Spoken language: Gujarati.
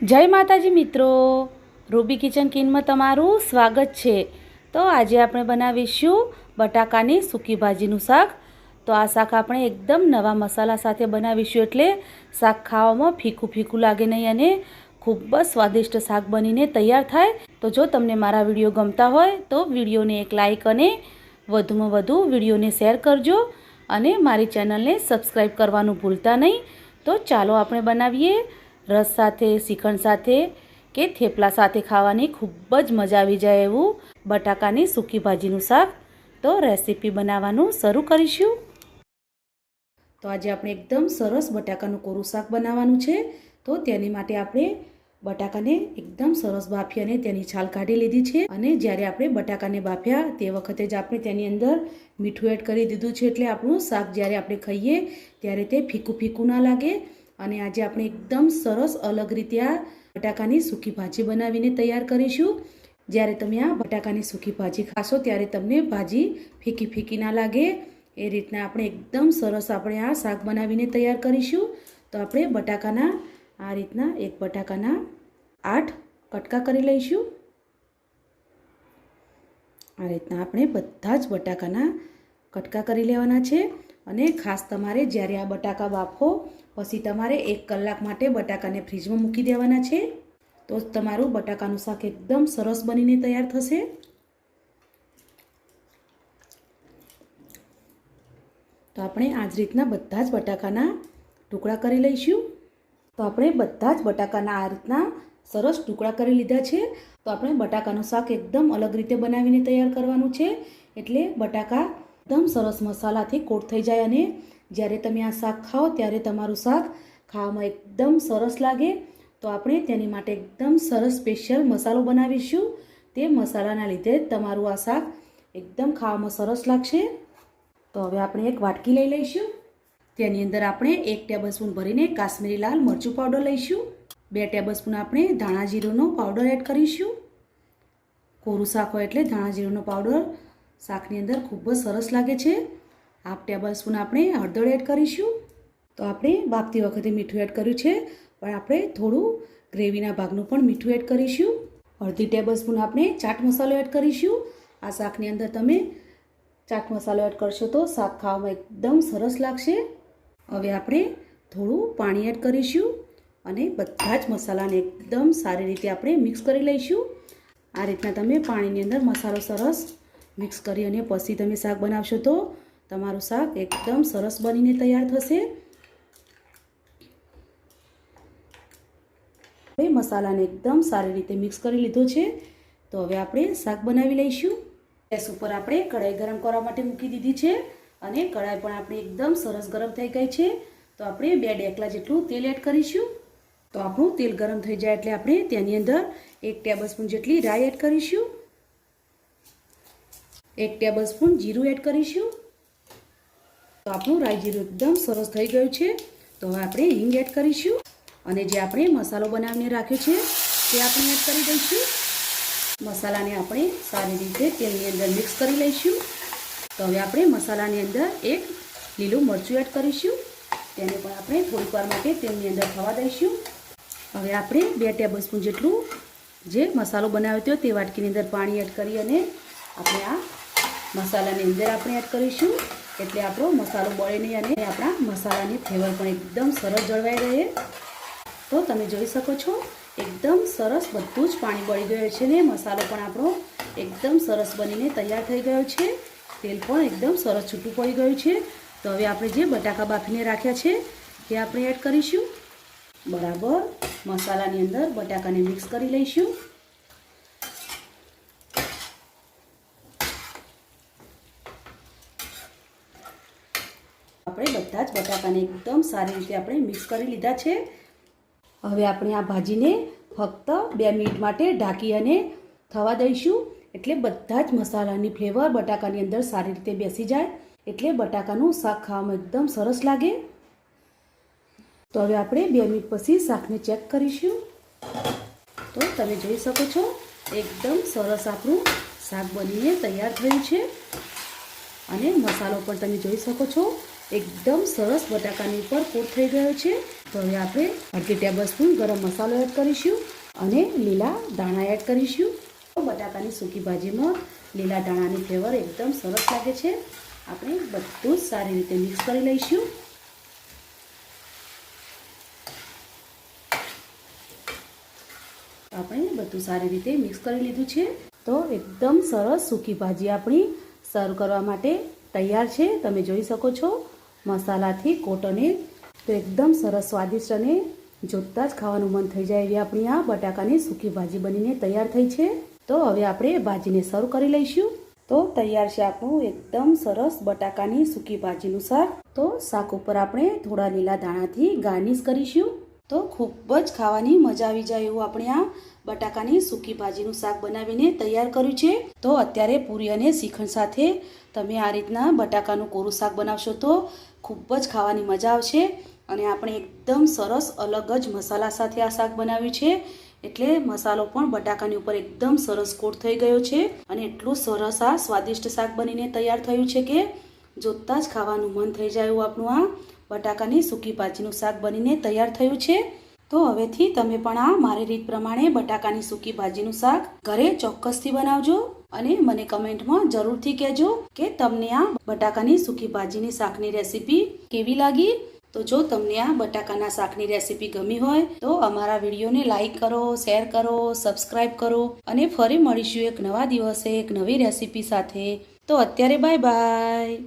જય માતાજી મિત્રો. રૂબી કિચન કિનમાં તમારું સ્વાગત છે. તો આજે આપણે બનાવીશું બટાકાની સૂકી ભાજીનું શાક. તો આ શાક આપણે એકદમ નવા મસાલા સાથે બનાવીશું એટલે શાક ખાવામાં ફીકું ફીકું લાગે નહીં અને ખૂબ જ સ્વાદિષ્ટ શાક બનીને તૈયાર થાય. તો જો તમને મારા વીડિયો ગમતા હોય તો વિડીયોને એક લાઇક અને વધુમાં વધુ વિડીયોને શેર કરજો અને મારી ચેનલને સબસ્ક્રાઈબ કરવાનું ભૂલતા નહીં. તો ચાલો આપણે બનાવીએ રસ સાથે શ્રીખંડ સાથે કે થેપલા સાથે ખાવાની ખૂબ જ મજા આવી જાય એવું બટાકાની સૂકી ભાજીનું શાક. તો રેસીપી બનાવવાનું શરૂ કરીશું. તો આજે આપણે એકદમ સરસ બટાકાનું કોરું શાક બનાવવાનું છે. તો તેની માટે આપણે બટાકાને એકદમ સરસ બાફી અને તેની છાલ કાઢી લીધી છે. અને જ્યારે આપણે બટાકાને બાફ્યા તે વખતે જ આપણે તેની અંદર મીઠું એડ કરી દીધું છે. એટલે આપણું શાક જ્યારે આપણે ખાઈએ ત્યારે તે ફીકું ફીકું ના લાગે. અને આજે આપણે એકદમ સરસ અલગ રીતે આ બટાકાની સૂકી ભાજી બનાવીને તૈયાર કરીશું. જ્યારે તમે આ બટાકાની સૂકી ભાજી ખાશો ત્યારે તમને ભાજી ફીકી ફીકી ના લાગે. એ રીતના આપણે એકદમ સરસ આપણે આ શાક બનાવીને તૈયાર કરીશું. તો આપણે બટાકાના આ રીતના એક બટાકાના આઠ કટકા કરી લઈશું. આ રીતના આપણે બધા જ બટાકાના કટકા કરી લેવાના છે. અને ખાસ તમારે જ્યારે આ બટાકા બાફો પછી તમારે એક કલાક માટે બટાકાને ફ્રીજમાં મૂકી દેવાના છે. તો તમારું બટાકાનું શાક એકદમ સરસ બનીને તૈયાર થશે. તો આપણે આ જ રીતના બધા જ બટાકાના ટુકડા કરી લઈશું. તો આપણે બધા જ બટાકાના આ રીતના સરસ ટુકડા કરી લીધા છે. તો આપણે બટાકાનું શાક એકદમ અલગ રીતે બનાવીને તૈયાર કરવાનું છે. એટલે બટાકા એકદમ સરસ મસાલાથી કોટ થઈ જાય અને જ્યારે તમે આ શાક ખાઓ ત્યારે તમારું શાક ખાવામાં એકદમ સરસ લાગે. તો આપણે તેની માટે એકદમ સરસ સ્પેશિયલ મસાલો બનાવીશું. તે મસાલાના લીધે તમારું આ શાક એકદમ ખાવામાં સરસ લાગશે. તો હવે આપણે એક વાટકી લઈ લઈશું. તેની અંદર આપણે એક ટેબલ સ્પૂન ભરીને કાશ્મીરી લાલ મરચું પાવડર લઈશું. બે ટેબલ આપણે ધાણા જીરુંનો પાવડર એડ કરીશું. કોરું શાક હોય એટલે ધાણા જીરુંનો પાવડર શાકની અંદર ખૂબ જ સરસ લાગે છે. હાફ ટેબલ સ્પૂન આપણે હળદર એડ કરીશું. તો આપણે બાફતી વખતે મીઠું એડ કર્યું છે. પણ આપણે થોડું ગ્રેવીના ભાગનું પણ મીઠું એડ કરીશું. અડધી ટેબલ સ્પૂન આપણે ચાટ મસાલો એડ કરીશું. આ શાકની અંદર તમે ચાટ મસાલો એડ કરશો તો શાક ખાવામાં એકદમ સરસ લાગશે. હવે આપણે થોડું પાણી એડ કરીશું અને બધા જ મસાલાને એકદમ સારી રીતે આપણે મિક્સ કરી લઈશું. આ રીતના તમે પાણીની અંદર મસાલો સરસ મિક્સ કરી અને પછી તમે શાક બનાવશો તો તમારું શાક એકદમ સરસ બનીને તૈયાર થશે. હવે મસાલાને એકદમ સારી રીતે મિક્સ કરી લીધો છે. તો હવે આપણે શાક બનાવી લઈશું. ગેસ ઉપર આપણે કઢાઈ ગરમ કરવા માટે મૂકી દીધી છે અને કઢાઈ પણ આપણે એકદમ સરસ ગરમ થઈ ગઈ છે. તો આપણે બે ડેકલા જેટલું તેલ એડ કરીશું. તો આપણું તેલ ગરમ થઈ જાય એટલે આપણે તેની અંદર એક ટેબલ સ્પૂન જેટલી રાઈ એડ કરીશું. એક ટેબલ સ્પૂન જીરું એડ કરીશું. તો આપણું રાઈ જીરું એકદમ સરસ થઈ ગયું છે. તો હવે આપણે હિંગ એડ કરીશું. અને જે આપણે મસાલો બનાવીને રાખ્યો છે, તે આપણે એડ કરી દઈશું. મસાલાને આપણે સારી રીતે તેલની અંદર મિક્સ કરી લઈશું. તો હવે આપણે મસાલાની અંદર એક લીલું મરચું એડ કરીશું. તેને પણ આપણે થોડીક વાર માટે તેલની અંદર થવા દઈશું. હવે આપણે બે ટેબલ સ્પૂન જેટલું જે મસાલો બનાવ્યો હતો તે વાટકીની અંદર પાણી એડ કરી અને આપણે આ મસાલાની અંદર આપણે એડ કરીશું. એટલે આપણો મસાલો બળે નહીં અને આપણા મસાલાની ફ્લેવર પણ એકદમ સરસ જળવાઈ રહે. તો તમે જોઈ શકો છો, એકદમ સરસ બધું જ પાણી બળી ગયું છે ને, મસાલો પણ આપણો એકદમ સરસ બનીને તૈયાર થઈ ગયો છે. તેલ પણ એકદમ સરસ છૂટું પડી ગયું છે. તો હવે આપણે જે બટાકા બાફીને રાખ્યા છે, તે આપણે એડ કરીશું. બરાબર, મસાલાની અંદર બટાકાને મિક્સ કરી લઈશું આપણે બધા જ બટાકાને એકદમ સારી રીતે આપણે મિક્સ કરી લીધા છે. હવે આપણે આ ભાજીને ફક્ત બે મિનિટ માટે ઢાંકી અને થવા દઈશું. એટલે બધા જ મસાલાની ફ્લેવર બટાકાની અંદર સારી રીતે બેસી જાય. એટલે બટાકાનું શાક ખાવામાં એકદમ સરસ લાગે. તો હવે આપણે બે મિનિટ પછી શાકને ચેક કરીશું. તો તમે જોઈ શકો છો, એકદમ સરસ આપણું શાક બનીને તૈયાર થયું છે. અને મસાલો પણ તમે જોઈ શકો છો. એકદમ સરસ બટાકાની ઉપર કોટ થઈ ગયો છે. તો હવે આપણે અડધી ટેબલ સ્પૂન ગરમ મસાલો એડ કરીશું અને લીલા દાણા એડ કરીશું. બટાકાની સૂકી ભાજીમાં લીલા દાણાની ફ્લેવર એકદમ સરસ લાગે છે. આપણે બધું જ સારી રીતે મિક્સ કરી લઈશું. આપણે બધું સારી રીતે મિક્સ કરી લીધું છે. તો એકદમ સરસ સૂકી ભાજી આપણી સર્વ કરવા માટે તૈયાર છે. તમે જોઈ શકો છો. મસાલાથી કોટ અને તો એકદમ સરસ સ્વાદિષ્ટ અને જોતાં જ ખાવાનું મન થઈ જાય એવી આપણી આ બટાકાની સૂકી ભાજી બનીને તૈયાર થઈ છે. તો હવે આપણે ભાજીને સર્વ કરી લઈશું. તો તૈયાર છે આપણું એકદમ સરસ બટાકાની સૂકી ભાજીનું શાક. તો શાક ઉપર આપણે થોડા લીલા દાણાથી ગાર્નિશ કરીશું. તો ખૂબ જ ખાવાની મજા આવી જાય એવું આપણે આ બટાકાની સૂકી ભાજીનું શાક બનાવીને તૈયાર કર્યું છે. તો અત્યારે પૂરી અને શ્રીખંડ સાથે તમે આ રીતના બટાકાનું કોરું શાક બનાવશો તો ખૂબ જ ખાવાની મજા આવશે. અને આપણે એકદમ સરસ અલગ જ મસાલા સાથે આ શાક બનાવ્યું છે. એટલે મસાલો પણ બટાકાની ઉપર એકદમ સરસ કોટ થઈ ગયો છે. અને એટલું સરસ આ સ્વાદિષ્ટ શાક બનીને તૈયાર થયું છે કે જોતાં જ ખાવાનું મન થઈ જાય એવું આપણું આ બટાકાની સૂકી ભાજીનું શાક બનીને તૈયાર થયું છે. તો હવેથી તમે પણ આ મારી રીત પ્રમાણે બટાકાની સૂકી ભાજીનું શાક ઘરે ચોક્કસથી બનાવજો અને મને કમેન્ટમાં જરૂરથી કહેજો કે તમને આ બટાકાની સૂકી ભાજીની શાકની રેસીપી કેવી લાગી? તો જો તમને આ બટાકાના શાકની રેસીપી ગમી હોય તો અમારા વિડીયોને લાઈક કરો, શેર કરો, સબસ્ક્રાઇબ કરો અને ફરી મળીશું એક નવા દિવસે એક નવી રેસીપી સાથે. તો અત્યારે બાય બાય.